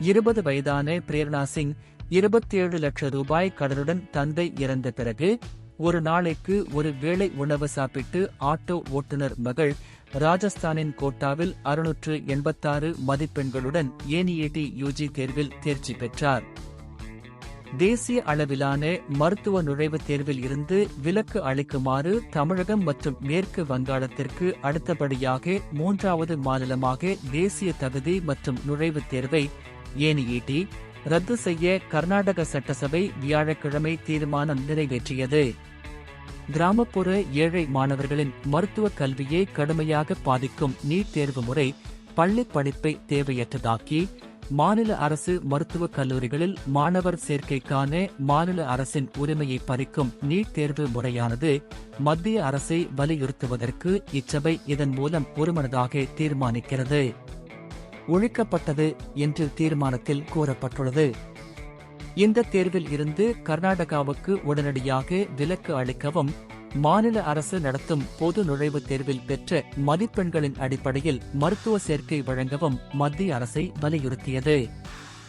இருபது வயதான பிரேரணா சிங் இருபத்தேழு லட்சம் ரூபாய் கடனுடன் தந்தை இறந்த பிறகு ஒரு நாளைக்கு ஒரு வேளை உணவு சாப்பிட்டு ஆட்டோ ஓட்டுநர் மகள் ராஜஸ்தானின் கோட்டாவில் அறுநூற்று எண்பத்தாறு மதிப்பெண்களுடன் ஏனிஏடி யூஜி தேர்வில் தேர்ச்சி பெற்றார். தேசிய அளவிலான மருத்துவ நுழைவுத் தேர்வில் இருந்து விலக்கு அளிக்குமாறு தமிழகம் மற்றும் மேற்கு வங்காளத்திற்கு அடுத்தபடியாக மூன்றாவது மாநிலமாக தேசிய தகுதி மற்றும் நுழைவுத் தேர்வை ஏனிஈட்டி ரத்து செய்ய கர்நாடக சட்டசபை வியாழக்கிழமை தீர்மானம் நிறைவேற்றியது. கிராமப்புற ஏழை மாணவர்களின் மருத்துவ கல்வியை கடுமையாக பாதிக்கும் நீட் தேர்வு முறை பள்ளி படிப்பை தேவையற்றதாக்கி மாநில அரசு மருத்துவக் கல்லூரிகளில் மாணவர் சேர்க்கைக்கான மாநில அரசின் உரிமையை பறிக்கும் நீட் தேர்வு முறையானது மத்திய அரசை வலியுறுத்துவதற்கு இச்சபை இதன் மூலம் ஒருமனதாக தீர்மானிக்கிறது. ஒழிக்கப்பட்டது என்று தீர்மானத்தில் கூறப்பட்டுள்ளது. இந்த தேர்வில் இருந்து கர்நாடகாவுக்கு உடனடியாக விலக்கு அளிக்கவும் மாநில அரசு நடத்தும் பொது நுழைவுத் தேர்வில் பெற்ற மதிப்பெண்களின் அடிப்படையில் மருத்துவ சேர்க்கை வழங்கவும் மத்திய அரசை வலியுறுத்தியது.